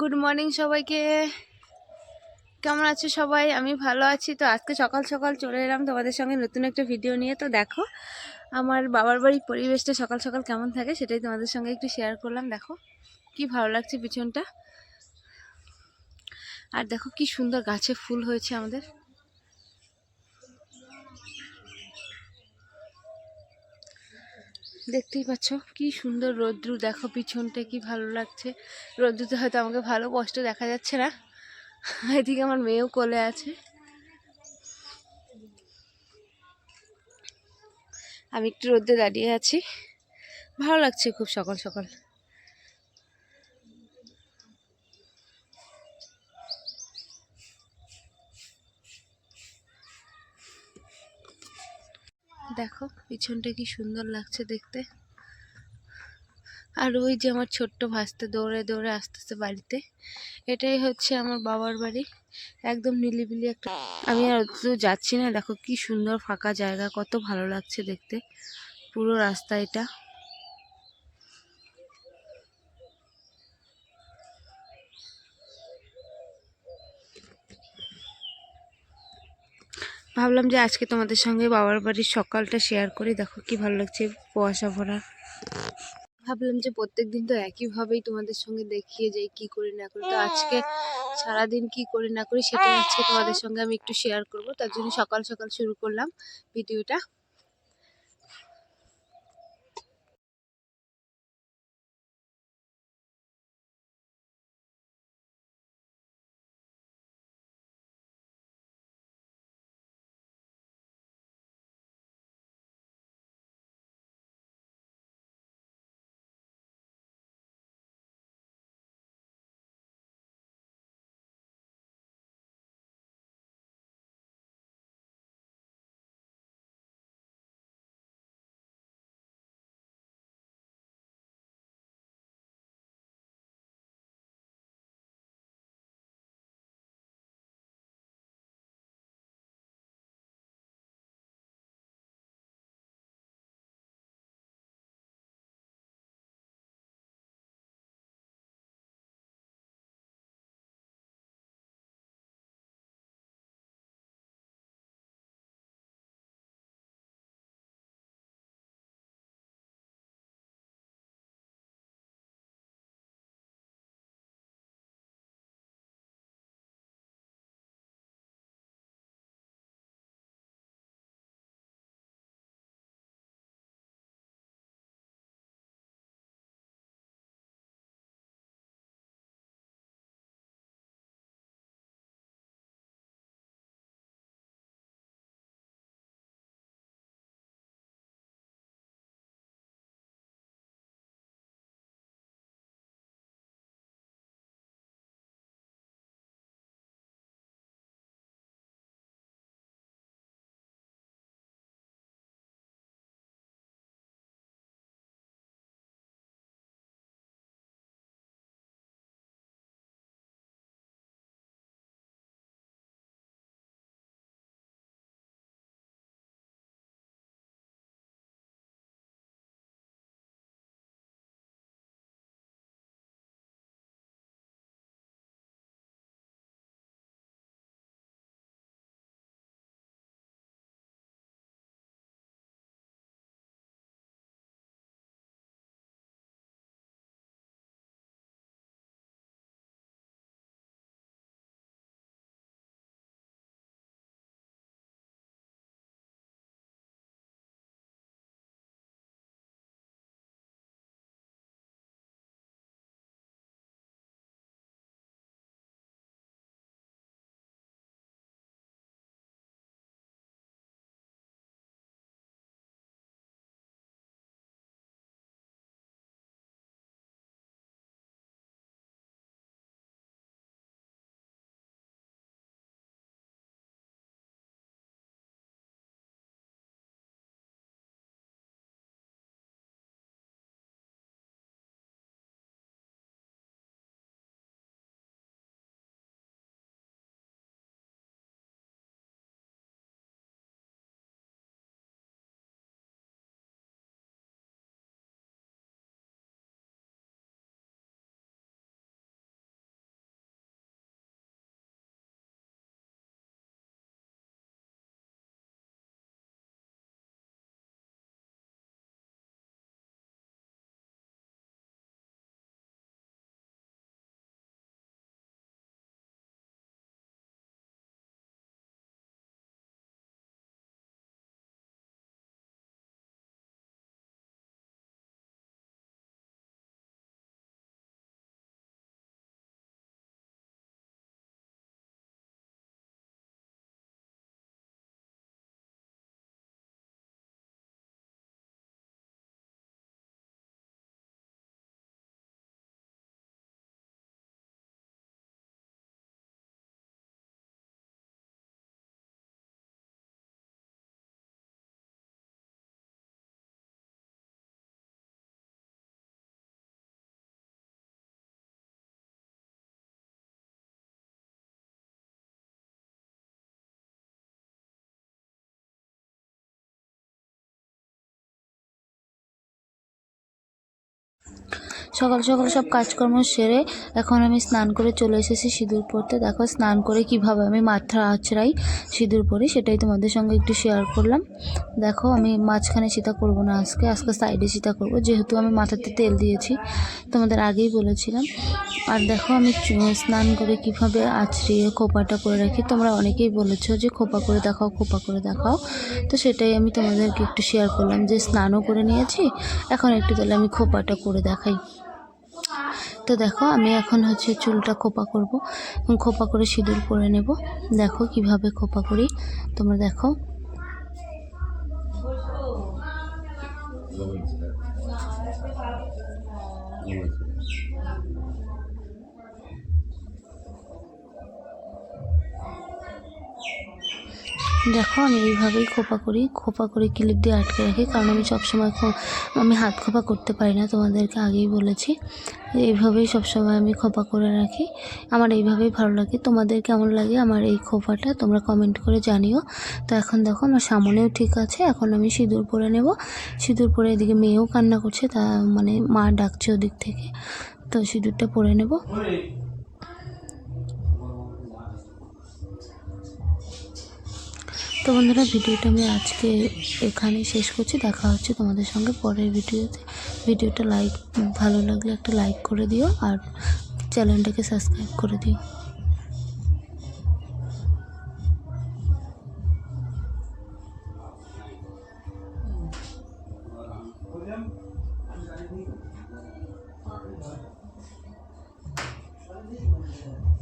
Good morning সবাইকে। কেমন আছো সবাই? আমি ভালো আছি। তো আজকে সকাল সকাল চলে এলাম তোমাদের সঙ্গে নতুন একটা ভিডিও নিয়ে। তো দেখো, আমার বাবার বাড়ির পরিবেশটা সকাল সকাল কেমন থাকে সেটাই তোমাদের সঙ্গে একটু শেয়ার করলাম। দেখো, কি ভালো লাগছে পিছনটা। আর দেখো, কি সুন্দর গাছে ফুল হয়েছে আমাদের। দেখতেই পাচ্ছ, কি সুন্দর রোদ্রু। দেখো পিছনটা কি ভালো লাগছে। রোদ্রুতে হয়তো আমাকে ভালো কষ্ট দেখা যাচ্ছে না। এদিকে আমার মেয়েও কোলে আছে। আমি একটু রোদ্রে দাঁড়িয়ে আছি। ভালো লাগছে খুব সকাল সকাল। দেখো, পিছনটা কি সুন্দর লাগছে দেখতে। আর ওই যে আমার ছোট্ট ভাসতে দৌড়ে দৌড়ে আসতেছে বাড়িতে। এটাই হচ্ছে আমার বাবার বাড়ি। একদম নিলিবিলি একটা আমি আর অত যাচ্ছি না, দেখো কি সুন্দর ফাঁকা জায়গা, কত ভালো লাগছে দেখতে। পুরো রাস্তা এটা। ভাবলাম যে আজকে তোমাদের সঙ্গে বাবার বাড়ির সকালটা শেয়ার করি। দেখো কি ভালো লাগছে কুয়াশা ভরা। ভাবলাম যে প্রত্যেক দিন তো একইভাবেই তোমাদের সঙ্গে দেখিয়ে যাই, কি করি না করি। তো আজকে সারাদিন কি করি না করি সেটা আজকে তোমাদের সঙ্গে আমি একটু শেয়ার করব। তার জন্য সকাল সকাল শুরু করলাম ভিডিওটা। সকাল সকাল সব কাজকর্ম সেরে এখন আমি স্নান করে চলে এসেছি সিঁদুর পরতে দেখো স্নান করে কীভাবে আমি মাথা আছড়াই সিঁদুর পরে সেটাই তোমাদের সঙ্গে একটু শেয়ার করলাম। দেখো আমি মাঝখানে সীতা করব না আজকে আজকে সাইডে সীতা করব। যেহেতু আমি মাথাতে তেল দিয়েছি, তোমাদের আগেই বলেছিলাম। আর দেখো আমি স্নান করে কীভাবে আছড়িয়ে খোপাটা করে রাখি, তোমরা অনেকেই বলেছ যে খোপা করে দেখাও, খোপা করে দেখাও। তো সেটাই আমি তোমাদেরকে একটু শেয়ার করলাম যে স্নানও করে নিয়েছি, এখন একটু তাহলে আমি খোপাটা করে দেখাই। তো দেখো, আমি এখন হচ্ছে চুলটা খোপা করব। খোপা করে সিঁদুর করে নেব। দেখো কীভাবে খোপা করি। তোমরা দেখো। দেখো, আমি এইভাবেই খোপা করি। খোপা করে ক্লিপ দিয়ে আটকে রাখি, কারণ আমি সবসময় আমি হাত খোপা করতে পারি না, তোমাদেরকে আগেই বলেছি। এইভাবেই সবসময় আমি খোপা করে রাখি। আমার এইভাবেই ভালো লাগে। তোমাদের কেমন লাগে আমার এই খোপাটা, তোমরা কমেন্ট করে জানিও। তো এখন দেখো, আমার সামনেও ঠিক আছে, এখন আমি সিঁদুর পরে নেব। সিঁদুর পরে এদিকে মেয়েও কান্না করছে, তা মানে মা ডাকছে ওদিক থেকে। তো সিঁদুরটা পরে নেব। তো বন্ধুরা, ভিডিওটা আমি আজকে এখানেই শেষ করছি দেখা হচ্ছে তোমাদের সঙ্গে পরের ভিডিওতে ভিডিওটা লাইক, ভালো লাগলে একটা লাইক করে দিও আর চ্যানেলটাকে সাবস্ক্রাইব করে দিও Thank you.